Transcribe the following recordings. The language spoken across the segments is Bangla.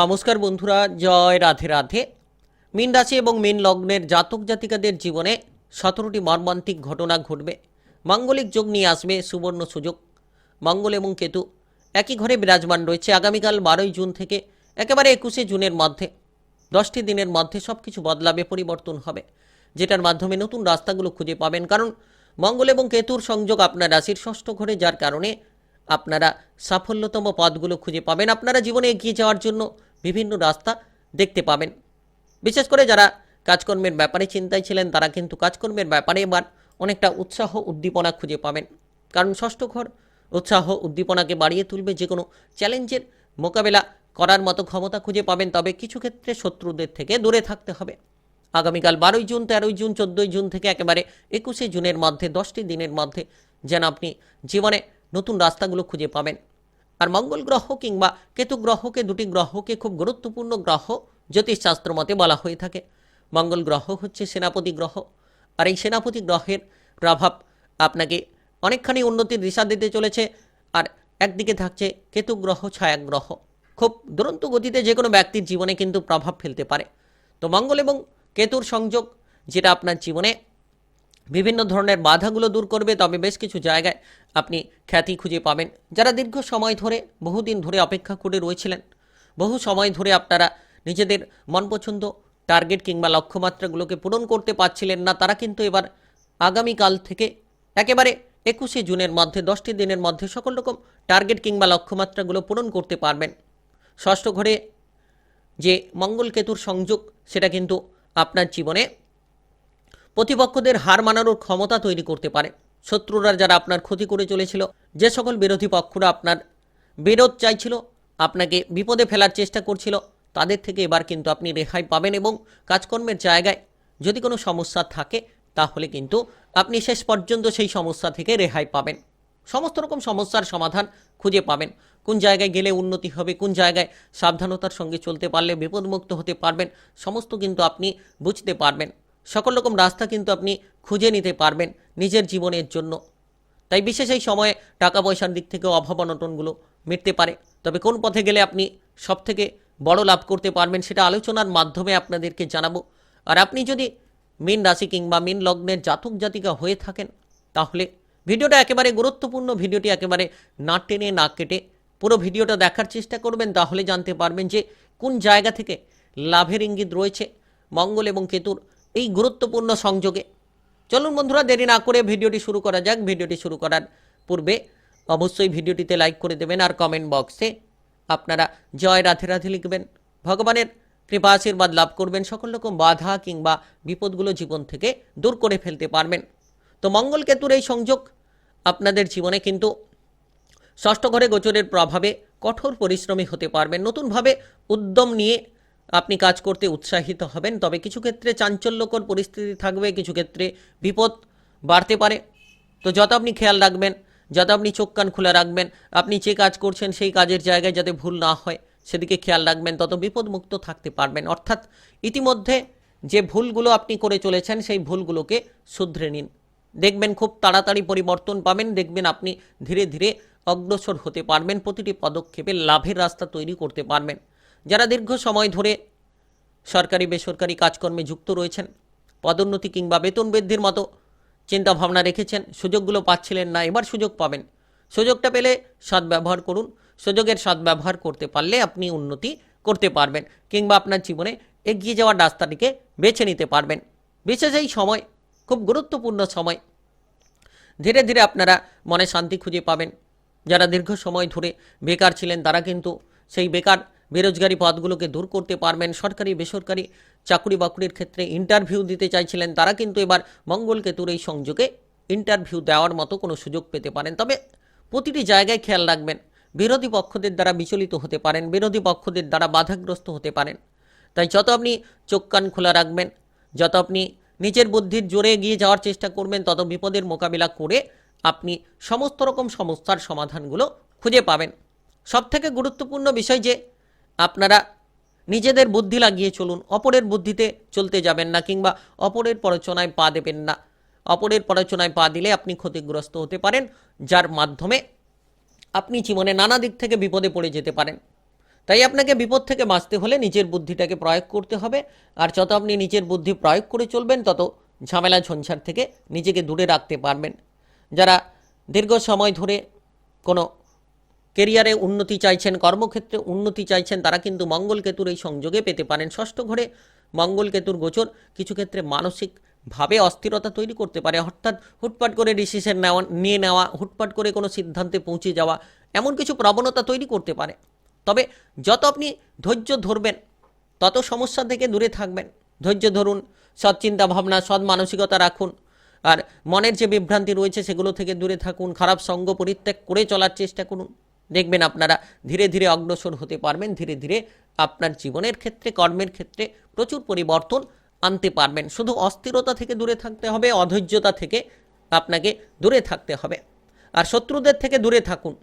নমস্কার বন্ধুরা, জয় রাধে রাধে। মীন রাশি এবং মীন লগ্নের জাতক জাতিকাদের জীবনে সতেরোটি মর্মান্তিক ঘটনা ঘটবে। মাঙ্গলিক যোগ নিয়ে আসবে সুবর্ণ সুযোগ। মঙ্গল এবং কেতু একই ঘরে বিরাজমান রয়েছে আগামীকাল বারোই জুন থেকে একেবারে একুশে জুনের মধ্যে। দশটি দিনের মধ্যে সব কিছু বদলাবে, পরিবর্তন হবে, যেটার মাধ্যমে নতুন রাস্তাগুলো খুঁজে পাবেন। কারণ মঙ্গল এবং কেতুর সংযোগ আপনার রাশির ষষ্ঠ ঘরে, যার কারণে আপনারা সাফল্যতম পথগুলো খুঁজে পাবেন। আপনারা জীবনে এগিয়ে যাওয়ার জন্য বিভিন্ন রাস্তা দেখতে পাবেন। বিশেষ করে যারা কাজকর্মের ব্যাপারে চিন্তায় ছিলেন, তারা কিন্তু কাজকর্মের ব্যাপারে এবার অনেকটা উৎসাহ, উদ্দীপনা খুঁজে পাবেন। কারণ ষষ্ঠ ঘর উৎসাহ, উদ্দীপনাকে বাড়িয়ে তুলবে যে কোনো চ্যালেঞ্জের মোকাবেলা করার মতো ক্ষমতা খুঁজে পাবেন। তবে কিছু ক্ষেত্রে শত্রুদের থেকে দূরে থাকতে হবে। আগামীকাল বারোই জুন, তেরোই জুন, চোদ্দোই জুন থেকে একেবারে একুশে জুনের মধ্যে, দশটি দিনের মধ্যে যেন আপনি জীবনে নতুন রাস্তাগুলো খুঁজে পাবেন। আর মঙ্গল গ্রহ কিংবা কেতু গ্রহকে দুটি গ্রহকে খুব গুরুত্বপূর্ণ গ্রহ জ্যোতিষশাস্ত্র মতে বলা হয়ে থাকে। মঙ্গল গ্রহ হচ্ছে সেনাপতি গ্রহ। আর এই সেনাপতি গ্রহের প্রভাব আপনাকে অনেকখানি উন্নতির দিশা দিতে চলেছে আর একদিকে থাকছে কেতু গ্রহ, ছায়া গ্রহ। খুব দুরন্ত গতিতে যে কোনো ব্যক্তির জীবনে কিন্তু প্রভাব ফেলতে পারে। তো মঙ্গল এবং কেতুর সংযোগ যেটা আপনার জীবনে বিভিন্ন ধরনের বাধাগুলো দূর করবে, তবে বেশ কিছু জায়গায় আপনি খ্যাতি খুঁজে পাবেন। যারা দীর্ঘ সময় ধরে, বহুদিন ধরে অপেক্ষা করে রয়েছিলেন, বহু সময় ধরে আপনারা নিজেদের মনপছন্দ টার্গেট কিংবা লক্ষ্যমাত্রাগুলোকে পূরণ করতে পারছিলেন না, তারা কিন্তু এবার আগামীকাল থেকে একেবারে একুশে জুনের মধ্যে, দশটি দিনের মধ্যে সকল রকম টার্গেট কিংবা লক্ষ্যমাত্রাগুলো পূরণ করতে পারবেন। ষষ্ঠ ঘরে যে মঙ্গল কেতুর সংযোগ, সেটা কিন্তু আপনার জীবনে প্রতিপক্ষদের হার মানানোর ক্ষমতা তৈরি করতে পারে। শত্রুরা যারা আপনার ক্ষতি করে চলেছিল, যে সকল বিরোধী পক্ষরা আপনার বিরোধ চাইছিল, আপনাকে বিপদে ফেলার চেষ্টা করছিল, তাদের থেকে এবার কিন্তু আপনি রেহাই পাবেন এবং কাজকর্মের জায়গায় যদি কোনো সমস্যা থাকে, তাহলে কিন্তু আপনি শেষ পর্যন্ত সেই সমস্যা থেকে রেহাই পাবেন। সমস্ত রকম সমস্যার সমাধান খুঁজে পাবেন। কোন জায়গায় গেলে উন্নতি হবে, কোন জায়গায় সাবধানতার সঙ্গে চলতে পারলে বিপদমুক্ত হতে পারবেন, সমস্ত কিন্তু আপনি বুঝতে পারবেন। সকল রকম রাস্তা কিন্তু আপনি খুঁজে নিতে পারবেন নিজের জীবনের জন্য। তাই বিশেষ এই সময়ে টাকা পয়সার দিক থেকে অভাব অনটনগুলো মিটতে পারে। তবে কোন পথে গেলে আপনি সবথেকে বড় লাভ করতে পারবেন সেটা আলোচনার মাধ্যমে আপনাদেরকে জানাব। আর আপনি যদি মীন রাশি কিংবা মীন লগ্নের জাতক জাতিকা হয়ে থাকেন, তাহলে ভিডিওটা একেবারে গুরুত্বপূর্ণ, ভিডিওটি একেবারে না টেনে না কেটে পুরো ভিডিওটা দেখার চেষ্টা করবেন, তাহলে জানতে পারবেন যে কোন জায়গা থেকে লাভের ইঙ্গিত রয়েছে। মঙ্গল এবং কেতুর এই গুরুত্বপূর্ণ সংযোগে। চলুন বন্ধুরা, দেরি না করে ভিডিওটি শুরু করা যাক। ভিডিওটি শুরু করার পূর্বে অবশ্যই ভিডিওটিতে লাইক করে দেবেন আর কমেন্ট বক্সে আপনারা জয় রাধে রাধে লিখবেন। ভগবানের কৃপা আশীর্বাদ লাভ করবেন। সকল রকম বাধা কিংবা বিপদগুলো জীবন থেকে দূর করে ফেলতে পারবেন। তো মঙ্গল কেতুর এই সংযোগ আপনাদের জীবনে কিন্তু ষষ্ঠ ঘরে গোচরের প্রভাবে কঠোর পরিশ্রমী হতে পারবেন। নতুনভাবে উদ্যম নিয়ে আপনি কাজ করতে উৎসাহিত হবেন, তবে কিছু ক্ষেত্রে চাঞ্চল্যকর পরিস্থিতি থাকবে, কিছু ক্ষেত্রে বিপদ বাড়তে পারে। তো যত আপনি খেয়াল রাখবেন, যত আপনি চোখ কান খোলা রাখবেন, আপনি যে কাজ করছেন সেই কাজের জায়গায় যাতে ভুল না হয়, সেদিকে খেয়াল রাখবেন, তত বিপদমুক্ত থাকতে পারবেন। অর্থাৎ ইতিমধ্যে যে ভুলগুলো আপনি করে চলেছেন, সেই ভুলগুলোকে শুধরে নিন। দেখবেন খুব তাড়াতাড়ি পরিবর্তন পাবেন, দেখবেন আপনি ধীরে ধীরে অগ্রসর হতে পারবেন, প্রতিটি পদক্ষেপে লাভের রাস্তা তৈরি করতে পারবেন। যারা দীর্ঘ সময় ধরে সরকারি বেসরকারি কাজকর্মে যুক্ত রয়েছেন, পদোন্নতি কিংবা বেতন বৃদ্ধির মতো চিন্তা ভাবনা রেখেছেন, সুযোগগুলো পাচ্ছিলেন না, এবার সুযোগ পাবেন। সুযোগটা পেলে সদ্ব্যবহার করুন, সুযোগের সদ্ব্যবহার করতে পারলে আপনি উন্নতি করতে পারবেন কিংবা আপনার জীবনে এগিয়ে যাওয়ার রাস্তাটিকে বেছে নিতে পারবেন। বিশেষ এই সময়, খুব গুরুত্বপূর্ণ সময়। ধীরে ধীরে আপনারা মনে শান্তি খুঁজে পাবেন। যারা দীর্ঘ সময় ধরে বেকার ছিলেন, তারা কিন্তু সেই বেকার বেরোজগারি পদগুলোকে দূর করতে পারবেন। সরকারি, বেসরকারি চাকরি বাকরির ক্ষেত্রে ইন্টারভিউ দিতে চাইছিলেন তারা, কিন্তু এবার মঙ্গল কেতুর এই সংযোগে ইন্টারভিউ দেওয়ার মতো কোনো সুযোগ পেতে পারেন। তবে প্রতিটি জায়গায় খেয়াল রাখবেন, বিরোধী পক্ষদের দ্বারা বিচলিত হতে পারেন, বিরোধী পক্ষদের দ্বারা বাধাগ্রস্ত হতে পারেন। তাই যত আপনি চোখ কান খোলা রাখবেন, যত আপনি নিজের বুদ্ধির জোরে এগিয়ে যাওয়ার চেষ্টা করবেন, তত বিপদের মোকাবিলা করে আপনি সমস্ত রকম সমস্যার সমাধানগুলো খুঁজে পাবেন। সবথেকে গুরুত্বপূর্ণ বিষয় যে আপনারা নিজেদের বুদ্ধি লাগিয়ে চলুন, অপরের বুদ্ধিতে চলতে যাবেন না কিংবা অপরের প্ররোচনায় পা দেবেন না। অপরের প্ররোচনায় পা দিলে আপনি ক্ষতিগ্রস্ত হতে পারেন, যার মাধ্যমে আপনি জীবনে নানা দিক থেকে বিপদে পড়ে যেতে পারেন। তাই আপনাকে বিপদ থেকে বাঁচতে হলে নিজের বুদ্ধিটাকে প্রয়োগ করতে হবে, আর যত আপনি নিজের বুদ্ধি প্রয়োগ করে চলবেন, তত ঝামেলা ঝঞ্ঝাট থেকে নিজেকে দূরে রাখতে পারবেন। যারা দীর্ঘ সময় ধরে কোনো কেরিয়ারে উন্নতি চাইছেন, কর্মক্ষেত্রে উন্নতি চাইছেন, তারা কিন্তু মঙ্গল কেতুর এই সংযোগে পেতে পারেন। ষষ্ঠ ঘরে মঙ্গল কেতুর গোচর কিছু ক্ষেত্রে মানসিকভাবে অস্থিরতা তৈরি করতে পারে। অর্থাৎ হুটপাট করে ডিসিশন নেওয়া, নিয়ে নেওয়া, হুটপাট করে কোনো সিদ্ধান্তে পৌঁছে যাওয়া, এমন কিছু প্রবণতা তৈরি করতে পারে। তবে যত আপনি ধৈর্য ধরবেন, তত সমস্যা থেকে দূরে থাকবেন। ধৈর্য ধরুন সৎ চিন্তা ভাবনা সৎ মানসিকতা রাখুন। আর মনের যে বিভ্রান্তি রয়েছে, সেগুলো থেকে দূরে থাকুন। খারাপ সঙ্গ পরিত্যাগ করে চলার চেষ্টা করুন। দেখবেন আপনারা ধীরে ধীরে অগ্রসর হতে পারবেন, ধীরে ধীরে আপনার জীবনের ক্ষেত্রে, কর্মের ক্ষেত্রে প্রচুর পরিবর্তন আনতে পারবেন। শুধু অস্থিরতা থেকে দূরে থাকতে হবে, অধৈর্যতা থেকে আপনাকে দূরে থাকতে হবে। আর শত্রুদের থেকে দূরে থাকুন।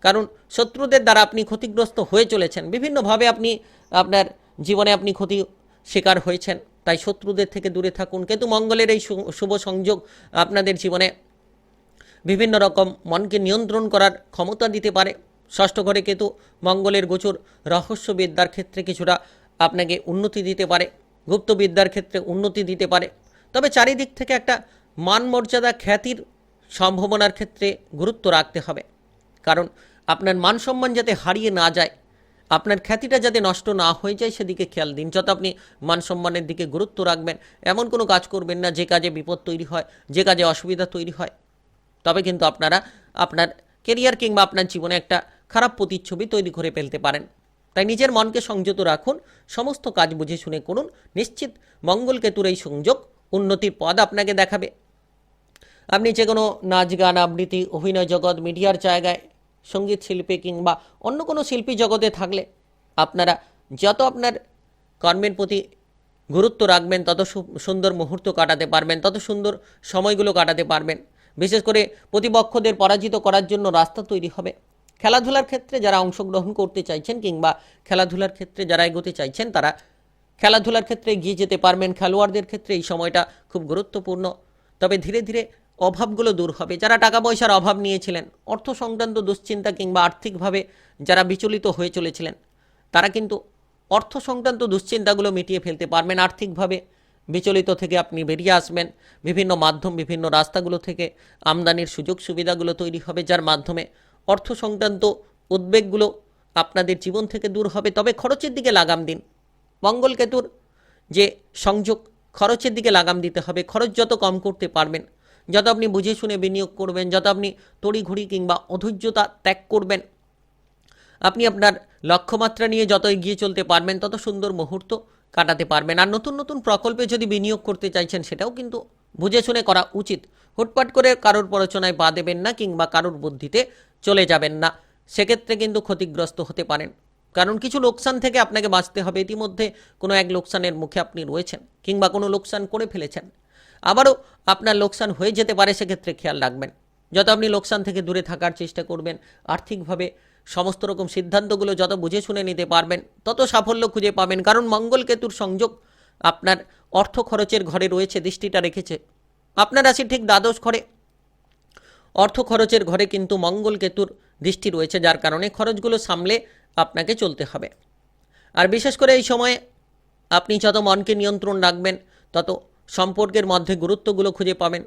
কারণ শত্রুদের দ্বারা আপনি ক্ষতিগ্রস্ত হয়ে চলেছেন। বিভিন্নভাবে আপনি, আপনার জীবনে আপনি ক্ষতি শিকার হয়েছেন। তাই শত্রুদের থেকে দূরে থাকুন। কিন্তু মঙ্গলের এই শুভ সংযোগ আপনাদের জীবনে বিভিন্ন রকম মনকে নিয়ন্ত্রণ করার ক্ষমতা দিতে পারে। ষষ্ঠ ঘরে কেতু মঙ্গলের গোচর রহস্যবিদ্যার ক্ষেত্রে কিছুটা আপনাকে উন্নতি দিতে পারে। গুপ্তবিদ্যার ক্ষেত্রে উন্নতি দিতে পারে। তবে চারিদিক থেকে একটা মান মর্যাদা খ্যাতির সম্ভাবনার ক্ষেত্রে গুরুত্ব রাখতে হবে। কারণ আপনার মান সম্মান যাতে হারিয়ে না যায়, আপনার খ্যাতিটা যাতে নষ্ট না হয়ে যায়, সেদিকে খেয়াল দিন। যত আপনি মান সম্মানের দিকে গুরুত্ব রাখবেন, এমন কোনো কাজ করবেন না যে কাজে বিপদ তৈরি হয়, যে কাজে অসুবিধা তৈরি হয়। তবে কিন্তু আপনারা আপনার কেরিয়ার কিংবা আপনার জীবনে একটা খারাপ প্রতিচ্ছবি তৈরি করে ফেলতে পারেন। তাই নিজের মনকে সংযত রাখুন, সমস্ত কাজ বুঝে শুনে করুন, নিশ্চিত মঙ্গল কেতুর এই সংযোগ উন্নতির পদ আপনাকে দেখাবে। আপনি যে কোনো নাচ, গান, আবৃত্তি, অভিনয় জগৎ, মিডিয়ার জায়গায়, সংগীত শিল্পী কিংবা অন্য কোনো শিল্পী জগতে থাকলে আপনারা যত আপনার কর্মের প্রতি গুরুত্ব রাখবেন, তত সুন্দর মুহূর্ত কাটাতে পারবেন, তত সুন্দর সময়গুলো কাটাতে পারবেন। বিশেষ করে প্রতিপক্ষদের পরাজিত করার জন্য রাস্তা তৈরি হবে। খেলাধুলার ক্ষেত্রে যারা অংশগ্রহণ করতে চাইছেন কিংবা খেলাধুলার ক্ষেত্রে যারা এগোতে চাইছেন, তারা খেলাধুলার ক্ষেত্রে এগিয়ে যেতে পারবেন। খেলোয়াড়দের ক্ষেত্রে এই সময়টা খুব গুরুত্বপূর্ণ। তবে ধীরে ধীরে অভাবগুলো দূর হবে। যারা টাকা পয়সার অভাব নিয়েছিলেন অর্থ সংক্রান্ত দুশ্চিন্তা কিংবা আর্থিকভাবে যারা বিচলিত হয়ে চলেছিলেন, তারা কিন্তু অর্থ সংক্রান্ত দুশ্চিন্তাগুলো মিটিয়ে ফেলতে পারবেন আর্থিকভাবে। বিচলিত থেকে আপনি বেরিয়ে আসবেন। বিভিন্ন মাধ্যম, বিভিন্ন রাস্তাগুলো থেকে আমদানির সুযোগ সুবিধাগুলো তৈরি হবে, যার মাধ্যমে অর্থ সংক্রান্ত উদ্বেগগুলো আপনাদের জীবন থেকে দূর হবে। তবে খরচের দিকে লাগাম দিন। মঙ্গল কেতুর যে সংযোগ, খরচের দিকে লাগাম দিতে হবে। খরচ যত কম করতে পারবেন, যত আপনি বুঝে শুনে বিনিয়োগ করবেন, যত আপনি তড়িঘড়ি কিংবা অধৈর্যতা ত্যাগ করবেন, আপনি আপনার লক্ষ্যমাত্রা নিয়ে যত এগিয়ে চলতে পারবেন, তত সুন্দর মুহূর্ত কাটাতে পারবেন। আর নতুন নতুন প্রকল্পে যদি বিনিয়োগ করতে চাইছেন, সেটাও কিন্তু বুঝে শুনে করা উচিত। হুটপাট করে কারোর প্ররোচনায় পা দেবেন না কিংবা কারোর বুদ্ধিতে চলে যাবেন না। সেক্ষেত্রে কিন্তু ক্ষতিগ্রস্ত হতে পারেন। কারণ কিছু লোকসান থেকে আপনাকে বাঁচতে হবে। ইতিমধ্যে কোনো এক লোকসানের মুখে আপনি রয়েছেন কিংবা কোনো লোকসান করে ফেলেছেন। আবারও আপনার লোকসান হয়ে যেতে পারে, সেক্ষেত্রে খেয়াল রাখবেন। যত আপনি লোকসান থেকে দূরে থাকার চেষ্টা করবেন, আর্থিকভাবে সমস্ত রকম সিদ্ধান্তগুলো যত বুঝে শুনে নিতে পারবেন, তত সাফল্য খুঁজে পাবেন। কারণ মঙ্গল কেতুর সংযোগ আপনার অর্থ খরচের ঘরে রয়েছে, দৃষ্টিটা রেখেছে। আপনার রাশি ঠিক দ্বাদশ ঘরে অর্থ খরচের ঘরে কিন্তু মঙ্গল কেতুর দৃষ্টি রয়েছে, যার কারণে খরচগুলো সামলে আপনাকে চলতে হবে। আর বিশেষ করে এই সময়ে আপনি যত মনকে নিয়ন্ত্রণ রাখবেন, তত সম্পর্কের মধ্যে গুরুত্বগুলো খুঁজে পাবেন।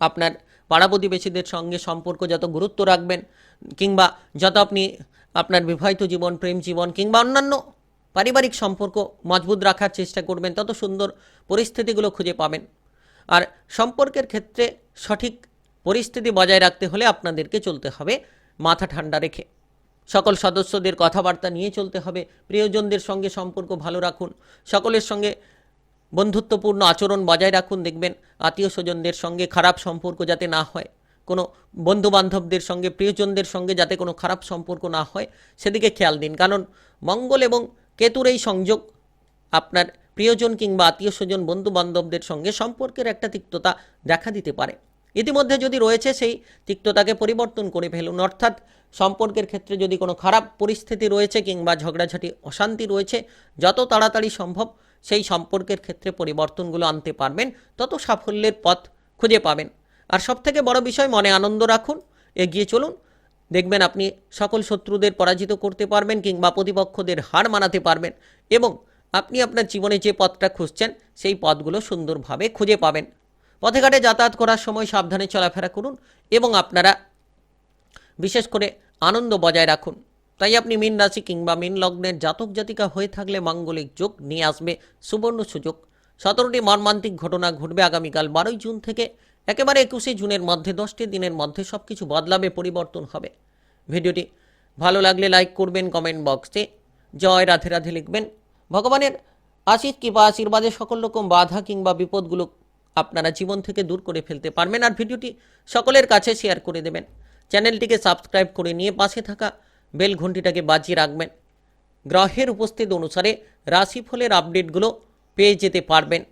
আপনার পাড়া প্রতিবেশীদের সঙ্গে সম্পর্ক যত গুরুত্ব রাখবেন, কিংবা যত আপনি আপনার বিবাহিত জীবন, প্রেম জীবন, কিংবা অন্যান্য পারিবারিক সম্পর্ক মজবুত রাখার চেষ্টা করবেন, তত সুন্দর পরিস্থিতিগুলো খুঁজে পাবেন। আর সম্পর্কের ক্ষেত্রে সঠিক পরিস্থিতি বজায় রাখতে হলে আপনাদেরকে চলতে হবে মাথা ঠান্ডা রেখে। সকল সদস্যদের কথাবার্তা নিয়ে চলতে হবে, প্রিয়জনদের সঙ্গে সম্পর্ক ভালো রাখুন, সকলের সঙ্গে বন্ধুত্বপূর্ণ আচরণ বজায় রাখুন, দেখবেন আত্মীয় স্বজনদের সঙ্গে খারাপ সম্পর্ক যাতে না হয়, কোনো বন্ধু বান্ধবদের সঙ্গে, প্রিয়জনদের সঙ্গে যাতে কোনো খারাপ সম্পর্ক না হয়, সেদিকে খেয়াল দিন। কারণ মঙ্গল এবং কেতুর এই সংযোগ আপনার প্রিয়জন কিংবা আত্মীয় স্বজন বন্ধু বান্ধবদের সঙ্গে সম্পর্কের একটা তিক্ততা দেখা দিতে পারে। ইতিমধ্যে যদি রয়েছে, সেই তিক্ততাকে পরিবর্তন করে ফেলুন। অর্থাৎ সম্পর্কের ক্ষেত্রে যদি কোনো খারাপ পরিস্থিতি রয়েছে কিংবা ঝগড়াঝাটি, অশান্তি রয়েছে, যত তাড়াতাড়ি সম্ভব সেই সম্পর্কের ক্ষেত্রে পরিবর্তনগুলো আনতে পারবেন, তত সাফল্যের পথ খুঁজে পাবেন। আর সবথেকে বড় বিষয়, মনে আনন্দ রাখুন, এগিয়ে চলুন। দেখবেন আপনি সকল শত্রুদের পরাজিত করতে পারবেন কিংবা প্রতিপক্ষদের হার মানাতে পারবেন এবং আপনি আপনার জীবনে যে পথটা খুঁজছেন, সেই পথগুলো সুন্দরভাবে খুঁজে পাবেন। পথে ঘাটে যাতায়াত করার সময় সাবধানে চলাফেরা করুন এবং আপনারা বিশেষ করে আনন্দ বজায় রাখুন। তাই আপনি মীন রাশি কিংবা মীন লগ্নের জাতক জাতিকা হয়ে থাকলে মাঙ্গলিক যোগ নিয়ে আসবে সুবর্ণ সুযোগ। সতেরোটি মর্মান্তিক ঘটনা ঘটবে আগামীকাল বারোই জুন থেকে। একেবারে একুশে জুনের মধ্যে, দশটি দিনের মধ্যে সব কিছু বদলাবে, পরিবর্তন হবে। ভিডিওটি ভালো লাগলে লাইক করবেন, কমেন্ট বক্সে জয় রাধে রাধে লিখবেন। ভগবানের আশিস কিংবা আশীর্বাদে সকল রকম বাধা কিংবা বিপদগুলো আপনারা জীবন থেকে দূর করে ফেলতে পারবেন। আর ভিডিওটি সকলের কাছে শেয়ার করে দেবেন। চ্যানেলটিকে সাবস্ক্রাইব করে নিয়ে পাশে থাকা বেল ঘন্টিটাকে বাজিয়ে রাখবেন। গ্রহের উপস্থিত অনুসারে রাশিফলের আপডেটগুলো পেয়ে যেতে পারবেন।